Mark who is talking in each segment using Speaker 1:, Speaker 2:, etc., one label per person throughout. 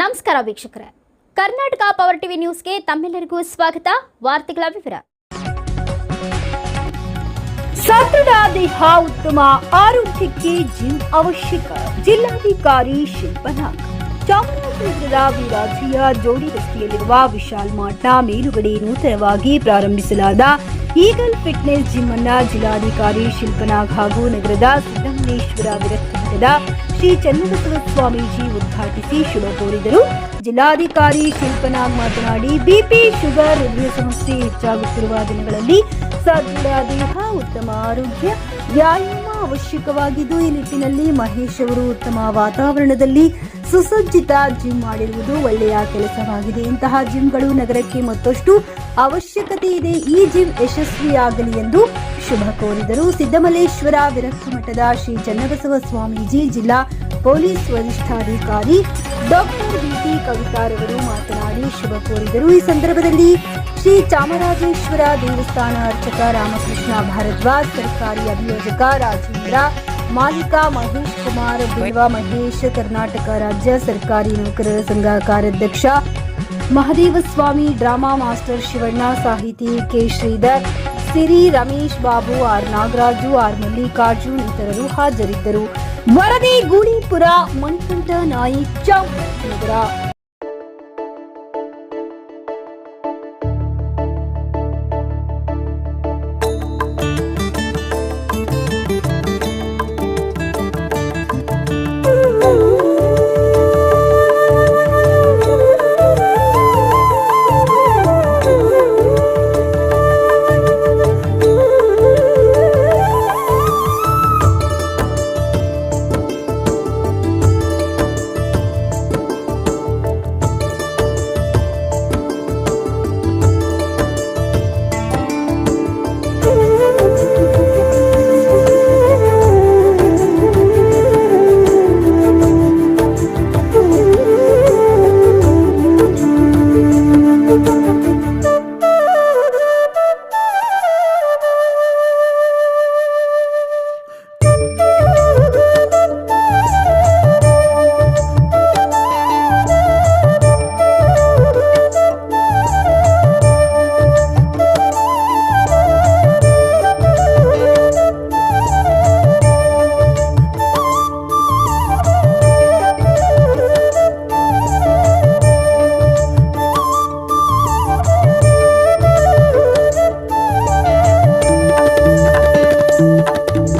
Speaker 1: ನಮಸ್ಕಾರ ವೀಕ್ಷಕರೇ. Karnataka power TV ನ್ಯೂಸ್ಗೆ ತಮ್ಮೆಲ್ಲರಿಗೂ ಸ್ವಾಗತ. ವಾರ್ತೆಗಳ ವಿವರ.
Speaker 2: ಸದೃಢ ದೇಹ ಉತ್ತಮ ಆರೋಗ್ಯಕ್ಕೆ ಜಿಮ್ ಅವಶ್ಯಕ. ಜಿಲ್ಲಾಧಿಕಾರಿ ಶಿಲ್ಪನಾ ಚಾಮರಾಜನಗರದ ವಿರಾಜಿಯ ಜೋಡಿ ರಸ್ತೆಯಲ್ಲಿರುವ ವಿಶಾಲ್ ಮಾರ್ಟ್ನ ಮೇಲುಗಡೆ ನೂತನವಾಗಿ ಪ್ರಾರಂಭಿಸಲಾದ ಈಗಲ್ ಫಿಟ್ನೆಸ್ ಜಿಮ್ ಅನ್ನ ಜಿಲ್ಲಾಧಿಕಾರಿ ಶಿಲ್ಪನಾಗ್ ಹಾಗೂ ನಗರದ ಸಿದ್ದಮನೇಶ್ವರ ವಿರಕ್ತ ಮಠದ ಶ್ರೀ ಚನ್ನಬಸವ ಸ್ವಾಮೀಜಿ ಉದ್ಘಾಟಿಸಿ ಶುಭ ಕೋರಿದರು. ಜಿಲ್ಲಾಧಿಕಾರಿ ಶಿಲ್ಪನಾಗ್ ಮಾತನಾಡಿ ಬಿಪಿ ಶುಗರ್ ಹೃದಯ ಸಮಸ್ಯೆ ಹೆಚ್ಚಾಗುತ್ತಿರುವ ದಿನಗಳಲ್ಲಿ ಸದೃಢ ದೇಹ ಉತ್ತಮ ಆರೋಗ್ಯ, ವ್ಯಾಯಾಮ ಅವಶ್ಯಕವಾಗಿದ್ದು, ಈ ನಿಟ್ಟಿನಲ್ಲಿ ಮಹೇಶ್ ಅವರು ಉತ್ತಮ ವಾತಾವರಣದಲ್ಲಿ ಸುಸಜ್ಜಿತ ಜಿಮ್ ಮಾಡಿರುವುದು ಒಳ್ಳೆಯ ಕೆಲಸವಾಗಿದೆ. ಇಂತಹ ಜಿಮ್ಗಳು ನಗರಕ್ಕೆ ಮತ್ತಷ್ಟು ಅವಶ್ಯಕತೆ ಇದೆ. ಈ ಜಿಮ್ ಯಶಸ್ವಿಯಾಗಲಿ ಎಂದು ಶುಭ ಕೋರಿದರು. ಸಿದ್ದಮಲ್ಲೇಶ್ವರ ವಿರಕ್ತ ಮಠದ ಶ್ರೀ ಚನ್ನಬಸವ ಸ್ವಾಮೀಜಿ, ಜಿಲ್ಲಾ ಪೊಲೀಸ್ ವರಿಷ್ಠಾಧಿಕಾರಿ ಡಾಕ್ಟರ್ ಬಿಟಿ ಕವಿತಾರವರು ಮಾತನಾಡಿ ಶುಭ ಕೋರಿದರು. ಈ ಸಂದರ್ಭದಲ್ಲಿ ಶ್ರೀ ಚಾಮರಾಜೇಶ್ವರ ದೇವಸ್ಥಾನ ಅರ್ಚಕ ರಾಮಕೃಷ್ಣ ಭಾರದ್ವಾಜ್, ಸರ್ಕಾರಿ ಅಭಿಯೋಜಕ ರಾಜೇಂದ್ರ, ಮಾಲೀಕ ಮಹೇಶ್ ಕುಮಾರ್, ಬಿಲ್ವ ಮಹೇಶ್, ಕರ್ನಾಟಕ ರಾಜ್ಯ ಸರ್ಕಾರಿ ನೌಕರರ ಸಂಘ ಕಾರ್ಯಾಧ್ಯಕ್ಷ ಮಹದೇವಸ್ವಾಮಿ ಡ್ರಾಮಾ ಮಾಸ್ಟರ್ ಶಿವಣ್ಣ, ಸಾಹಿತಿ K. Shridhar Siri Ramesh Babu, R Nagaraju, R Mallikarjun ಇತರರು ಹಾಜರಿದ್ದರು. ವರದಿ ಗೂಳಿಪುರ ಮಣ್ಕಂಠ ನಾಯಿ ಚಾಮರಾಜನಗರ
Speaker 3: ಹೀಗಾಗಿ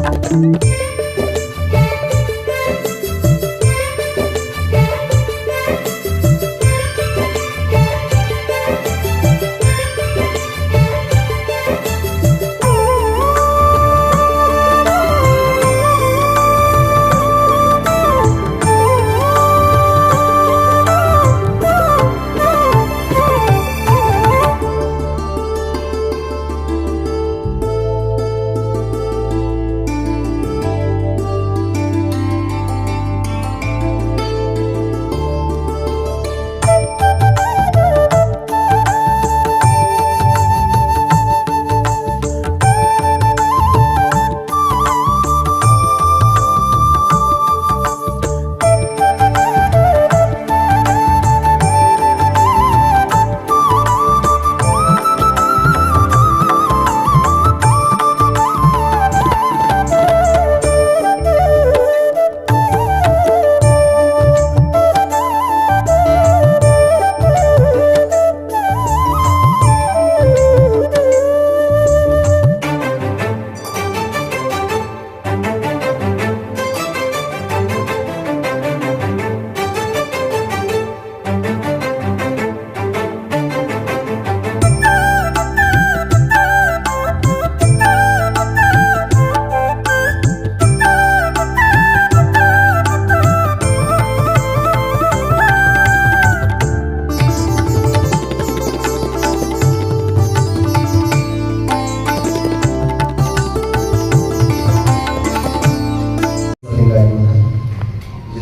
Speaker 3: Thank you.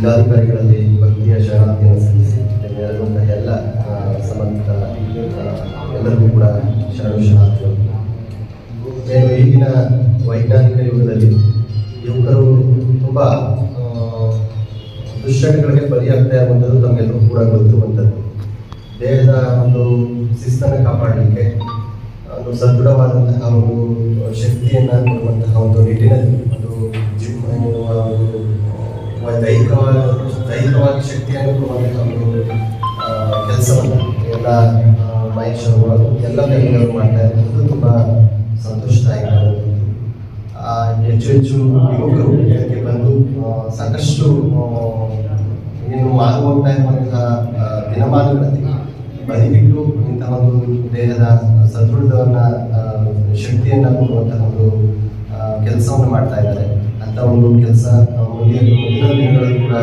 Speaker 3: ಜಿಲ್ಲಾಧಿಕಾರಿಗಳಲ್ಲಿ ಭಕ್ತಿಯ ಶರಣಾರ್ಥಿಯನ್ನು ಸಲ್ಲಿಸಿ ನೆರೆದಂತಹ ಎಲ್ಲ ಸಂಬಂಧಿತ ಎಲ್ಲರಿಗೂ ಕೂಡ ಶರಣ ಶರಣಾರ್ಥಿಗಳು. ಈಗಿನ ವೈಜ್ಞಾನಿಕ ಯುಗದಲ್ಲಿ ಯುವಕರು ತುಂಬ ದುಶ್ಚಟಗಳಿಗೆ ಬಲಿಯಾಗ್ತಾ ಇರುವಂಥದ್ದು ತಮಗೆಲ್ಲರೂ ಕೂಡ ಗೊತ್ತಿರುವಂಥದ್ದು ದೇಹದ ಒಂದು ಶಿಸ್ತನ್ನು ಕಾಪಾಡಲಿಕ್ಕೆ, ಒಂದು ಸದೃಢವಾದಂತಹ ಒಂದು ಶಕ್ತಿಯನ್ನು ಕೊಡುವಂತಹ ಒಂದು ನಿಟ್ಟಿನಲ್ಲಿ ಒಂದು ದೈಹಿಕವಾದ ದೈಹಿಕವಾಗಿ ಶಕ್ತಿಯನ್ನು ಕೊಡುವಂತಹ ಒಂದು ಕೆಲಸವನ್ನು ಎಲ್ಲ ಮಹೇಶ್ ಎಲ್ಲ ಮಹಿಳೆಯರು ಮಾಡ್ತಾ ಇರೋದು ತುಂಬ ಸಂತೋಷದಾಯಕವಾದಂಥದ್ದು ಆ, ಹೆಚ್ಚು ಹೆಚ್ಚು ಯುವಕರು ಇದಕ್ಕೆ ಬಂದು ಸಾಕಷ್ಟು ಏನು ಮಾರು ಹೋಗ್ತಾ ಇರುವಂತಹ ದಿನಮಾನಗಳಲ್ಲಿ ಬದಿಬಿಟ್ಟು ಇಂತಹ ಒಂದು ದೇಹದ ಸದೃಢವನ್ನ ಶಕ್ತಿಯನ್ನ ಕೊಡುವಂತಹ ಒಂದು ಕೆಲಸವನ್ನು ಮಾಡ್ತಾ ಇದ್ದಾರೆ. ಅಂತ ಒಂದು ಕೆಲಸ ಮುಂದಿನ ಮುಂದಿನ ದಿನಗಳಲ್ಲಿ ಕೂಡ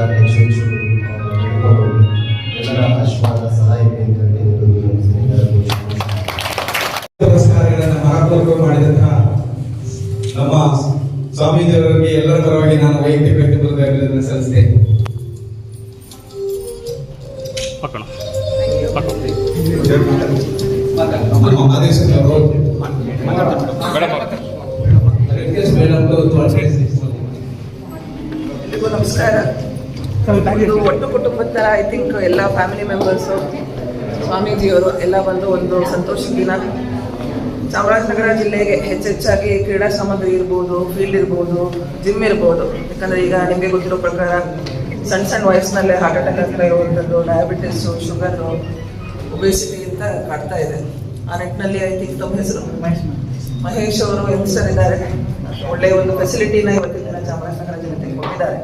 Speaker 3: ಹೋಗಿ ಎಲ್ಲರ ಆಶೀರ್ವಾದ ಸಹಾಯ ಅಂತ.
Speaker 4: ಪುರಸ್ಕಾರಗಳನ್ನು ಮಹಾಪೂರ್ವ ಮಾಡಿದಂತಹ ನಮ್ಮ ಸ್ವಾಮೀಜಿಯವರಿಗೆ ಎಲ್ಲರ ಪರವಾಗಿ ನಾನು ವೈಯಕ್ತಿಕ ಕೃತಜ್ಞತೆಗಳನ್ನು ಸಲ್ಲಿಸ್ತೇನೆ.
Speaker 5: ಪಕ್ಕಣ.
Speaker 6: ಇದು ಒಟ್ಟು ಕುಟುಂಬದ ಥರ ಐ ಥಿಂಕ್ ಎಲ್ಲ ಫ್ಯಾಮಿಲಿ ಮೆಂಬರ್ಸು ಸ್ವಾಮೀಜಿಯವರು ಎಲ್ಲ ಬಂದು ಒಂದು ಸಂತೋಷದ ದಿನ. ಚಾಮರಾಜನಗರ ಜಿಲ್ಲೆಗೆ ಹೆಚ್ಚೆಚ್ಚಾಗಿ ಕ್ರೀಡಾ ಸಾಮಗ್ರಿ ಇರ್ಬೋದು ಫೀಲ್ಡ್ ಇರ್ಬೋದು ಜಿಮ್ ಇರ್ಬೋದು. ಯಾಕಂದ್ರೆ ಈಗ ನಿಮಗೆ ಗೊತ್ತಿರೋ ಪ್ರಕಾರ ಸಣ್ಣ ಸಣ್ಣ ವಯಸ್ಸಿನಲ್ಲೇ ಹಾರ್ಟ್ ಅಟ್ಯಾಕ್ ಆಗ್ತಾ ಇರುವಂಥದ್ದು ಡಯಾಬಿಟಿಸು ಶುಗರು ಒಬೆಸಿಟಿ ಅಂತ ಕಾಡ್ತಾ ಇದೆ. ಆ ನಿಟ್ಟಿನಲ್ಲಿ ಐ ಥಿಂಕ್ ತಮ್ಮ ಹೆಸರು? ಮಹೇಶ್ ಅವರು ಯಂಗ್ಸ್ಟರ್ ಇದ್ದಾರೆ ಒಳ್ಳೆಯ ಒಂದು ಫೆಸಿಲಿಟಿನ ಇವತ್ತಿನ ದಿನ ಚಾಮರಾಜನಗರ ಜಿಲ್ಲೆ ಕೊಟ್ಟಿದ್ದಾರೆ.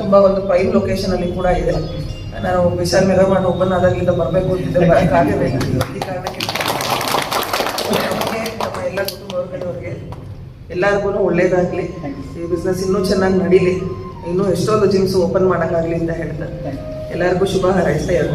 Speaker 6: ತುಂಬಾ ಒಂದು ಪ್ರೈಮ್ ಲೊಕೇಶನ್ ಅಲ್ಲಿ ಕೂಡ ಇದೆ. ನಾನು ವಿಶಾಲ್ ಮೆಗಾಮಾನ್ ಓಪನ್ ಆದಾಗಲಿಂದ ಬರಬೇಕು ಅಂತಿದ್ದೆ ಈ ಕಾರಣಕ್ಕೆ ನಮ್ಮ ಎಲ್ಲ ಕುಟುಂಬ ಎಲ್ಲರಿಗೂ ಒಳ್ಳೇದಾಗಲಿ. ಈ ಬಿಸ್ನೆಸ್ ಇನ್ನೂ ಚೆನ್ನಾಗಿ ನಡೀಲಿ. ಇನ್ನೂ ಎಷ್ಟೊಂದು ಜಿಮ್ಸ್ ಓಪನ್ ಮಾಡೋಕ್ಕಾಗಲಿ ಅಂತ ಹೇಳ್ತಾರೆ. ಎಲ್ಲರಿಗೂ ಶುಭ ಹಾರೈಸ್ತಾ ಎರಡು